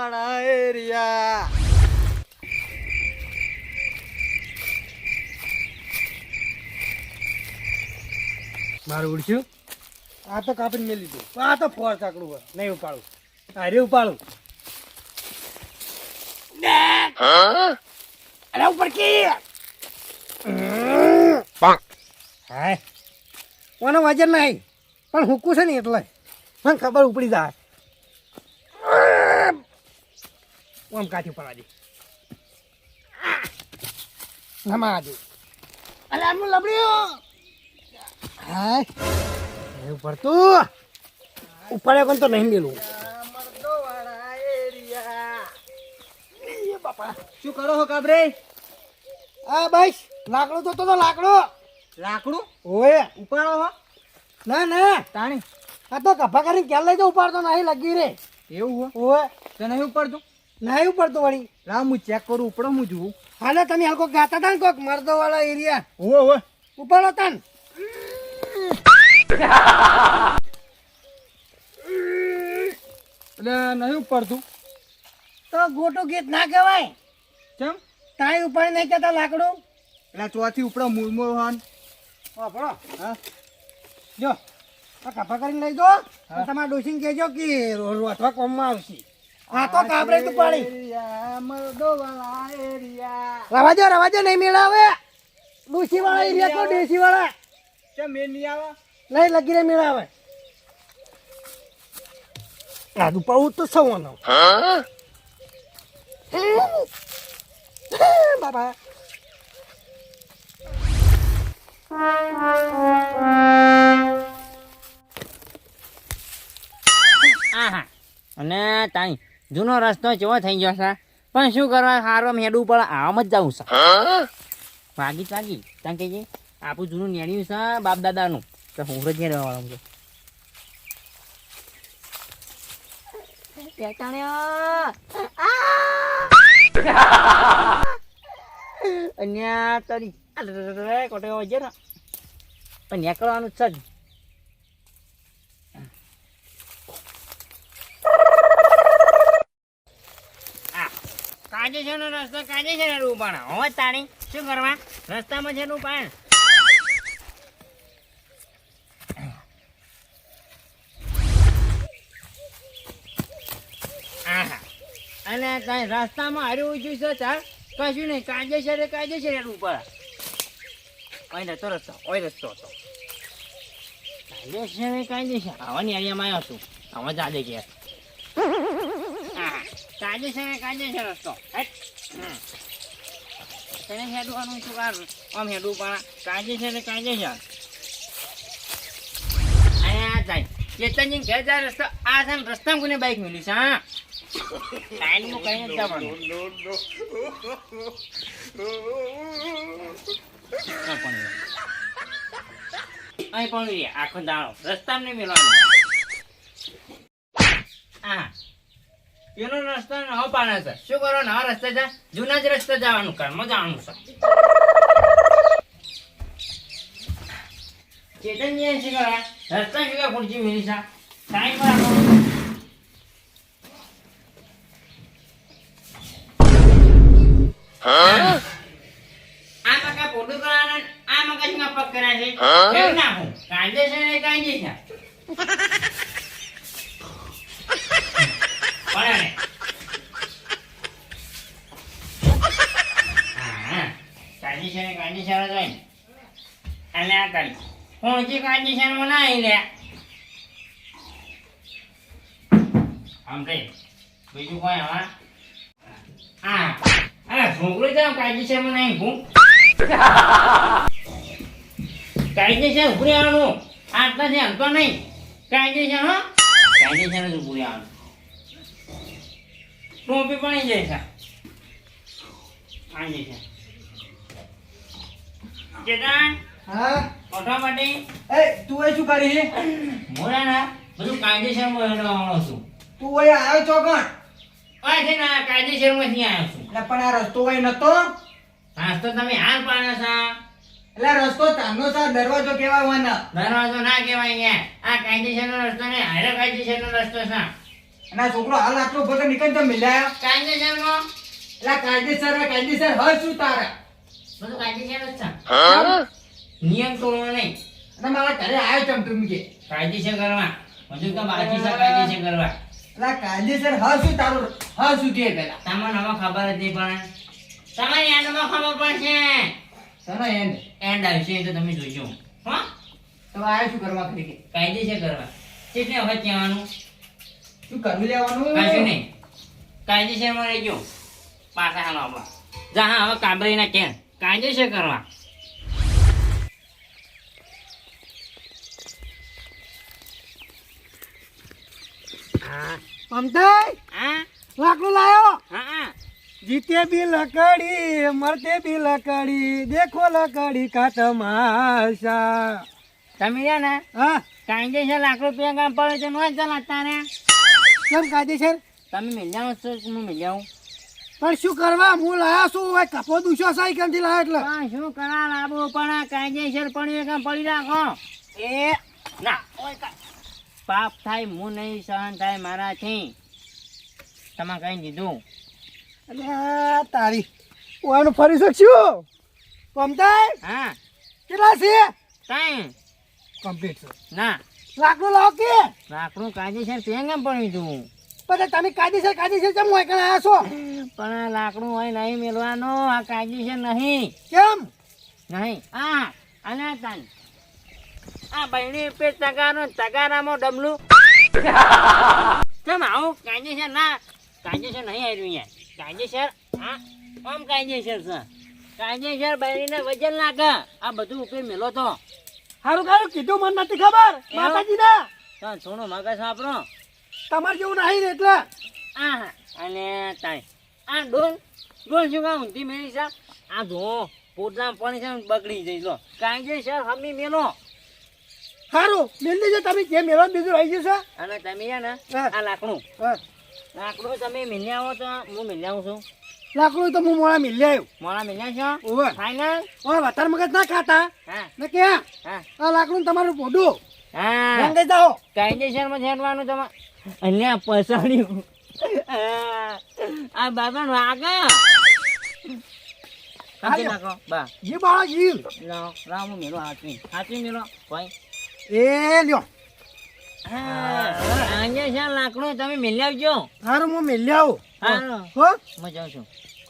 માણા area. મારું ઉડશું? આ તો કાપીને મેં લીધું આ તો ફોર ચાકડું હોય. નહીં ઉપાડું. અરે ઉપાડું. અરે ઉપર કે હાય. મને વજન નહીં. પણ હુકું છે ને એટલે. મને ખબર ઉપડી જાય. આમ કાઠી પડવા દે. નમા દે. અલે આમનું લબડ્યું. હાય. એ ઉપર તું ઉપર કોણ તો નહીં મેલું. બાપા શું કરો છો કાબરે? આ બસ લાકડું તો તો લાકડું. લાકડું? ઓય. ઉપાડો હો. ના ના. તાણી. આ તો કફા કરીને ક્યાં લઈ જાઉં? ઉપાડતો નહીં લગી રે. એવું હોય ઓય. તો નહીં ઉપાડતું? નહીં પડતું વળી. ના હું ચેક કરું ઉપડો હું જોઉં. હાલે તમે હાલ કોક ગાતા હતા ને કોક મરદો વાળા એરિયા. ઓ ઓ ઉપડો તન. એટલે નહીં ઉપડતું. તો ગોટું ગીત ના કહેવાય. કેમ? તાઈ ઉપાડી નહીં કહેતા લાકડું? એટલે ચોથી ઉપડો મૂળમૂળ હોન. વાપરો હા. જો આ કફા કરીને લઈ દો તમારા ડોસીને કહેજો કે રોથવા કોમમાં આવશે. આ તો કાબરે તું પાડી રવા દો રવા દો નહીં મેળાવે. ડોસી વાળા એરિયા તો દેશી વાળા કેમ મેં નહીં આવે? નહીં લગી રે મેળાવે. આ દુપાવું તો સવાનો. બાબા. અને તાઈ. જૂનો રસ્તો કેવો થઈ ગયો છે? પણ શું કરવા હારો હેડું પડે? આમ જ જવું છે. વાગી વાગી. ત્યાં કે આપણું જૂનું નેણ્યું છે બાપ દાદાનું તો હું જ રહેવાનું છું અહીંયા તારી. કોટે વાગ્યા ને. પણ નીકળવાનું જ છે જ. અને કઈ રસ્તામાં હાર્યું ઊંચું છે ચાલ. કશું નહીં કાયદેસર કાયદેસર ઉપાડ. ઓય નતો રસ્તો, ઓય રસ્તો હતો. કાયદેસર છે રે કાજે છે. આવવાની એરિયામાં આવ્યો છું. હવે જાદે કે છે છે રસ્તો. તેને હેડવાનું છું કાર આમ હેડું પણ કાજે છે અહીંયા જાય. ચેતનજી ઘેર જાય રસ્તો. આ છે રસ્તામાં કોને બાઈક મેલી છે, હા. ટાઈમનું કઈ જ જવાનું. અહીં પણ આખો દાડો. રસ્તામાં નહીં મેળવાનું હા. એનો રસ્તો નવો પાડે છે. શું કરો નવા રસ્તે જાય જૂના જ રસ્તે જવાનું કર્મ જવાનું છે. ચેતનજી શું કરે રસ્તા શું ખુરશી મિલી છે? ટાઈમ પર આપો. આ મકા પોટું કરવાના આ મગજમાં પગ કર્યા છે. કાંજે ને કાંજે છે પડે ને હા કાંજીશન કાંજીશન જ હોય. અને આ કરી. પહોંચી કાંજીશન ના આવી લે. આમ રે બીજું કોઈ હા હા. અરે છે કાંજીશનમાં નહીં ભૂ કાંજીશન ઉભરી આવવાનું. આટલા છે હલતો નહીં. કાંજીશન હો. કાંજીશન જ ઉભરી આવવાનું. ટોપી પણ જાય છે. આંજી છે ચેતન હા? માટે. એ તું એ શું કરી? છે મોરા ના બધું કાયદેસરમાં હેડવાનો છું. તું ઓય આવ્યો ચોકણ ઓય છે ના કાયદેસરમાંથી આવ્યો છું. એટલે પણ આ રસ્તો કઈ નતો? રસ્તો તમે હાલ પાડો છો. એટલે રસ્તો તાનો સા દરવાજો કેવાય વાના દરવાજો ના કેવાય યાર આ કાયદેસર નો રસ્તો ને હારે કાયદેસર નો રસ્તો છે. અને છોકરો હાલ આટલો બધો નીકળતો મિલાયો કાયદેસર નો એટલે કાયદેસર કાયદેસર હોય શું તારા? બધું કાયદેસર જ છે નિયમ તોડવો નહીં. અને મારા ઘરે આવ્યો ચમ તું કે કાયદેસર કરવા. હજુ તો છે કાયદેસર કરવા. અલા કાયદેસર હા શું તારું હા શું કે પેલા? તમને હવે ખબર જ નહીં પડે. તમારી એન્ડમાં ખબર પડશે. તને એન્ડ એન્ડ આવશે તો તમે જોજો. હા? તો આવ્યો શું કરવા કરી કે. કાયદેસર કરવા. એટલે હવે કહેવાનું? શું કરવું લેવાનું? કશું નહીં. કાયદેસરમાં રહેજો. પાછા હાલો આપણા જા હા હવે કાબરીના કેન કાયદેસર કરવા. મમતાઈ હા. લાકડું લાયો? હા હા. જીતે બી લકડી મરતે બી લકડી દેખો લકડી કા તમાશા. તમે રહ્યા ને હા. કાયદેસર લાખ રૂપિયા કામ પડે તો નો ચલાતા ને. કેમ કાયદેસર તમે મિલ જાઓ છો હું મિલ જાઉં પણ શું કરવા? હું લાયા છું. હવે કપો દુશો સાઈ કેમથી લાયા એટલે? પણ શું કરા લાવવું પણ આ કાયદેસર પણ એક પડી રાખો એ ના. ઓય પાપ થાય હું નહીં સહન થાય મારાથી. તમે કઈ દીધું અલે તારી ઓનું ફરી શકશું? કમતાય? હા. કેટલા છે? કઈ કમ્પ્લીટ છે. ના. લાકડું લાવ કે? લાકડું કાયદેસર તેમ પડી પડ્યું પછી તમે કાયદેસર કાયદેસર કેમ હોય કણ આયા છો? પણ આ લાકડું હોય નહીં મેળવાનું આ કાયદેસર નહીં. કેમ? નહીં. આ અને તાન. આ બહેણી પેટ તગારો તગારામાં ડબલું. કેમ આવું કાયદેસર ના કાયદેસર નહીં આવ્યું યાર કાયદેસર હા આમ કાયદેસર છે. કાયદેસર બહેણીને વજન લાગે. આ બધું ઉપર મેલો તો. સારું સારું કીધું મને નથી ખબર માતાજીના. ના થોડું મગજ વાપરો. તમારે જેવું નહીં ને એટલે? આ હા. અને તાઈ આ ડોલ ડોલ શું કામ ઊંધી મેળી છે? આ ધો પોટલા પાણી છે બગડી જઈ લો. સર હમી મેલો. સારું મેલી દેજો તમે જે મેળો બીજું રહી જશે. અને તમે છે ને આ લાકડું. લાકડું તમે મિલ્યા આવો તો હું મિલ્યા આવું છું. લાકડું તો હું મોડા મિલ્યા આવ્યું મોડા મિલ્યા છો? ઓવે. ફાઈનલ ઓય વધારે મગજ ના ખાતા. હા. ને ક્યાં હા. આ લાકડું તમારું પોડું હા. રંગાઈ જાઓ કાયદેસરમાં છેડવાનું તમારે. અલ્યા પસાડ્યું આ બાબા વાગા કાપી નાખો. બા. જી બાળા જી. લાવો હું મેલો હાથવી હાથવી મેલો. ભાઈ એ લ્યો. આજે છે લાકડું તમે મેલી આવજો. સારું હું મિલ આવું. હા હો? હું જાઉં છું.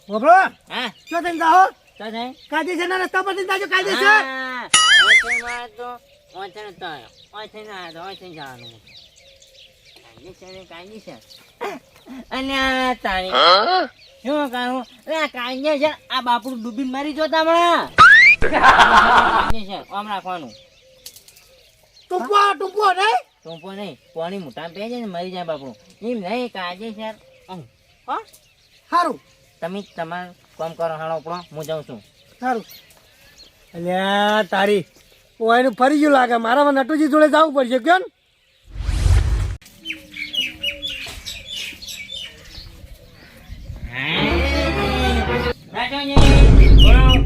બોબરો હા. શું થઈને જાઓ? તો થાય કાયદેસરના રસ્તા પરથી જાજો કાયદેસર હા, ઓછેમાં તો ઓછે નતો ઓછે ના ઓછે જવાનું. અલ્યા તારી. શું કરું? અલ્યા છે આ બાપડું ડૂબીને મારી જો હમણાં. આમ રાખવાનું. ટૂંપો ટૂંપો નહીં ટૂંપો નહીં, પાણી મોટા પે જાય ને મરી જાય બાપડું. એમ નહીં. આમ. હો? સારું તમે તમારું કામ કરો હાલો આપણો હું જાઉં છું સારું અલ્યા તારી ઓયનું ફરી ગયું લાગે મારા નટુજી જોડે જવું પડશે કેમ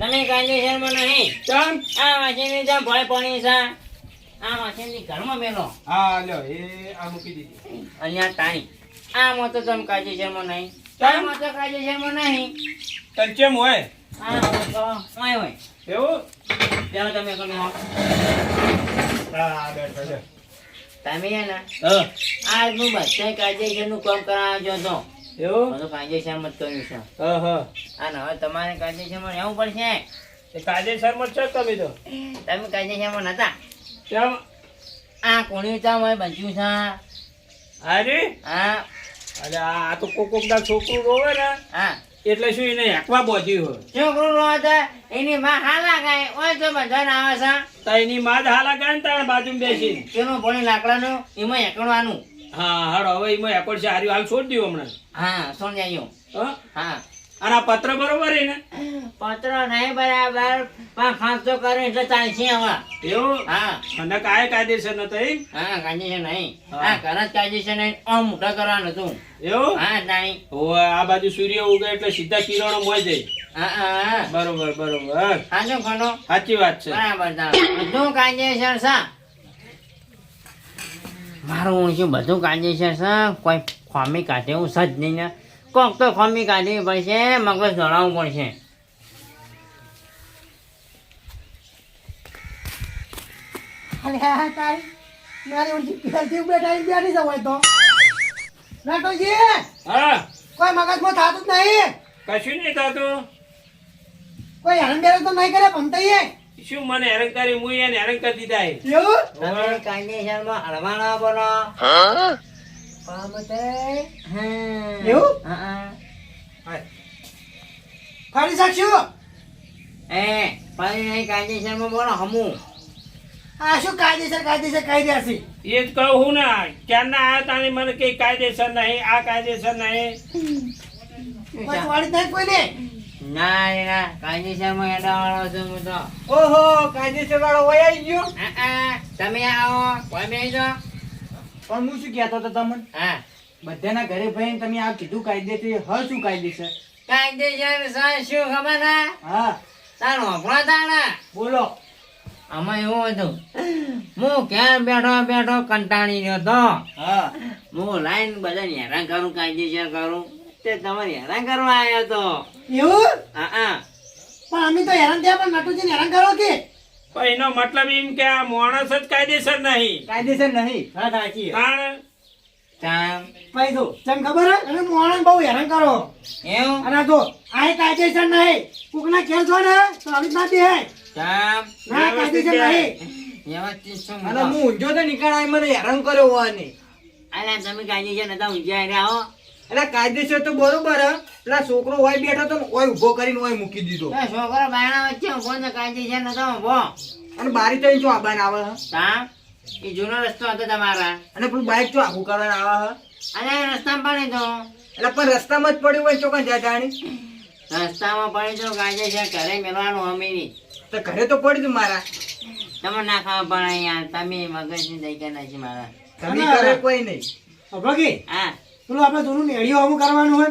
તમે કાયદેસરમાં નહીં ચમ આ વાંચીની જ્યાં ભોય પાણી છે આ વાંચીની ઘરમાં મેલો. હા લ્યો એ આ મૂકી દીધી. અહીંયા તાણી. આમાં તો તમે કાયદેસરમાં નહીં. આમાં તો કાયદેસરમાં નહીં. તને કેમ હોય? આમાં તો ઓય હોય. એવું? પેલો તમે કોને હો હા બેઠ બેઠ. તમે હે ને હા. આજનું બધા કાયદેસરનું કામ કરાવજો તો. એવું? બધું કાયદેસરમાં જ કર્યું છે. હા હા. અને હવે તમારે કાયદેસરમાં રહેવું પડશે. એ કાયદેસરમાં જ છો તમે તો? તમે કાયદેસરમાં નતા? કેમ? આ કોણી ચા મેં બચ્યું છે. અરે હા. અરે આ તો કોક કોક ના છોકરું રોવે ને હા. એટલે શું એને હેકવા બોધ્યું હોય? છોકરો રો હતો એની માં હાલા ગાય ઓય તો બધા આવે છે. તો એની માં જ હાલા ગાય ને તારા બાજુ બેસી પેલું ભણી લાકડાનું એમાં એકડવાનું હા હાડો હવે એમાં એકડ છે હારી હાલ છોડી દઉં હમણાં. હા સોન જાયું હા? અને આ પત્ર બરોબર ને? પત્ર નહીં બરાબર. પણ ખાંચો કરે એટલે ચાલશે હવે. એવું? હા. અને કાય કાયદેસર નતો એમ? હા કાયદેસર નહીં. હા. ઘર કાયદેસર નહીં. આમ મોટા કરવાનું હતું એવું? હા નહીં ઓ આ બાજુ સૂર્ય ઉગે એટલે સીધા કિરણો મોય જાય. બરોબર બરોબર. હા જો સાચી વાત છે. બરાબર શું કાયદેસર છે. મારું શું બધું કાયદેસર છે કોઈ ખામી કાઢે હું સજ નહીં ને. કોક તો ખામી કાઢવી પડશે મગજ દોડાવવું પડશે. અરે હા તારી. મારી ઓછી પહેલથી બેઠા બેઠી જવાય તો. નાટોજી હા. કોઈ મગજમાં થતું જ નહીં. કશું નહીં થતું. કોઈ બેરાન તો નહીં કરે ભમતાઈએ. શું મને હેરાન કરી? હું એને હેરાન કરી દીધા તમે કાયદેસરમાં હળવાના બનો પામતે હા એવું? હા ફરી શકશું? એ પાછી નહીં કાયદેસરમાં બોલો હમુ. આ શું કાયદેસર કાયદેસર કહી રહ્યા એ જ કહું હું ને ક્યારના આયા તાણી મને કઈ કાયદેસર નહીં આ કાયદેસર નહીં. કોઈ વાળી નહીં કોઈને? ના ના કાયદેસરમાં હેડા વાળો છું હું તો. ઓહો કાયદેસર વાળો વહી આવી ગયો? તમે આવો. કોઈ બેસી પણ હું શું કહેતો હતો તમને? હા. બધાના ઘરે ભાઈ તમે આ કીધું કાયદેસર હ શું કાયદેસર? કાયદેસર સાહેબ શું ખબર ના હા. તારો આપણો તાણા? બોલો. આમાં એવું હતું. હું ક્યાં બેઠો બેઠો કંટાળી ગયો તો? હા. હું લાઈન બધા હેરાન કરું કાયદેસર કરું. તે તમારે હેરાન કરવા આવ્યો તો. એવું? હા હા. પણ અમે તો હેરાન થયા પણ નટુજી હેરાન કરો કે? પણ એનો મતલબ એમ કે આ માણસ જ કાયદેસર નહીં. કાયદેસર નહીં હા સાચી કારણ ચામ પૈસો ખબર હે અને મોણસ બહુ હેરાન કરો. એવું? અને તો જો આ કાયદેસર નહીં. કોકના ખેલ છો ને તો આવી ના દે ચામ ના કાયદેસર નહીં. હું ઊંઝો તો નીકળાય મને હેરાન કર્યો હોવાની. અલ્યા તમે કાયદેસર નતા ઊંઝા આવો હો. એટલે કાયદેસર તો બરોબર એટલે છોકરો હોય બેઠો તો ઓય ઊભો કરીને ઓય મૂકી દીધો. છોકરો બાયણા વચ્ચે ઊભો ને કાયદેસર નતો ઊભો અને બારી તો જો આબાન આવે હા. એ જૂનો રસ્તો હતો તમારા. અને પેલું બાઈક તો આખું કરવાનું આવે હે. અને રસ્તામાં પાણી તો? એટલે પણ રસ્તામાં જ પડ્યું હોય તો જાય જાણી. રસ્તામાં પડી તો કાયદેસર ઘરે મેળવાનું અમે નહીં. તો ઘરે તો પડ્યું દઉં મારા. તમે ના ખાવા પણ અહીંયા તમે મગજની દઈ કે નથી મારા. તમે ઘરે કોઈ નહીં. ભગી હા. પેલું આપણે જૂનું નેડિયો અમુક કરવાનું હોય?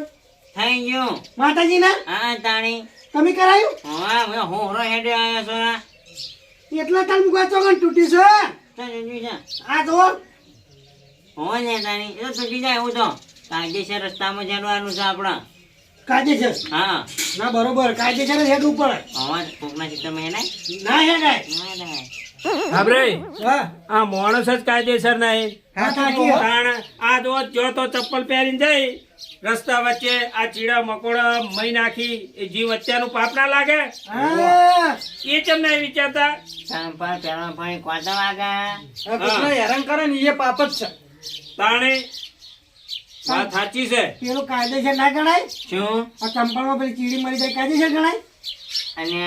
થઈ ગયું માતાજીના? હા તાણી. તમે કરાયું? હા મેં હોરો હેડે આવ્યો છો ના એટલા કાલ છો ચોગન તૂટી છે તો આ જો હો. ને તાણી. એ તો તૂટી જાય એવું તો. કાયદેસર રસ્તામાં જવાનું છે આપણા. કાયદેસર? હા. ના બરોબર. કાયદેસર હેડ ઉપર હવા કોકના ચિત્તમાં એનાય ના હેડાય. ના ના હા. આ માણસ જ કાયદેસર નહીં. આ જો જો તો ચપ્પલ પહેરીને જાય રસ્તા વચ્ચે આ ચીડા મકોડા મહી નાખી એ જીવ વચ્ચેનું પાપ ના લાગે? હા. એ ચમ નહીં વિચારતા? ચાંપા પેલા વાગા. હેરાન કરે ને એ પાપ જ છે. તાણે વાત સાચી છે. પેલું કાયદેસર ના ગણાય? શું? આ ચંપલમાં પેલી ચીડી મળી જાય કાયદેસર ગણાય? અને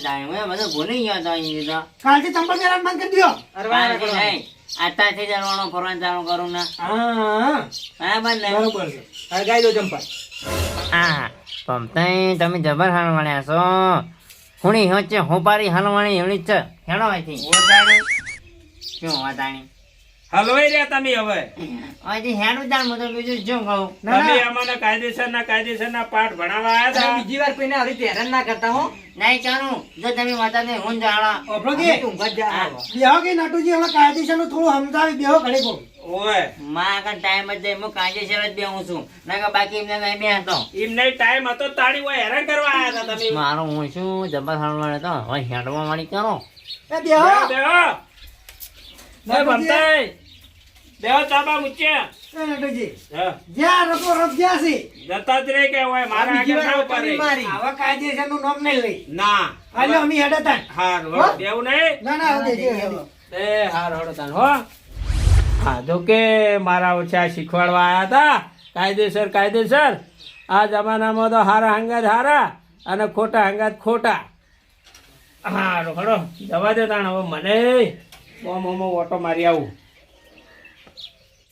ટાઈમે બધું ભૂલી ગયો તો અહીં તો કાલથી ચંપલ પહેરવાનું બંધ કરી દો અરવાના કરવાના. નહીં આતાથી જવાનું ફરવાનું ચાલુ કરું ના. હા. બરાબર ને. બરોબર છે. હવે ગાઈ દો ચંપલ. હા પમતાઈ તમે જબર હાલવાણ્યા છો. હુણી હોચે હોપારી હાલવાણી એવડી જ છે. હેડો અહીંથી. શું વાતાણી હલવાઈ રહ્યા તમે હવે. હજી હેડું હું તો બીજું શું કહું? તમે ના. અમારા કાયદેસરના કાયદેસરના પાઠ ભણાવવા આવ્યા હતા? બીજી વાર કોઈને આવી રીતે હેરાન ના કરતા હો. નહીં જો તમે વાતાને હું જાણા કે તો ઊંઘ જ જાય હા. બેહો કે નટુજી હવે કાયદેસરનું થોડું સમજાવી બેહો ઘડી કહું ઓય. માં આગળ ટાઈમ જ દે હું કાયદેસર જ બેહું છું. ના બાકી એમને નહીં બે હતો. એમ નહીં ટાઈમ હતો તાળી હોય હેરાન કરવા આવ્યા હતા તમે. મારો હું શું જબર હાલવાળો તો હવે હેડવા વાળી કરો. એ બેહો. બેહો, બેહો. ભમતાઈ. બેહો ચાબા મૂચ્યા. નટુજી જ્યાં રતો રપ જ્યાં છે. જતા જ રહે કે હોય મારા આગળ ના વટાવી મારી. આવા કાયદેસરનું નામ નહીં લઈ. ના. હાલો અમે હેડે તાન હો? બેવું નહીં. ના ના હવે એ હારું, હારું હો. હા જો કે મારા ઓછા શીખવાડવા આવ્યા હતા કાયદેસર કાયદેસર. આ જમાનામાં તો હારા હંગાત હારા અને ખોટા હંગાત ખોટા. હા હડો જવા દે તાણ હવે મને. બોમ ઓટો મારી આવું.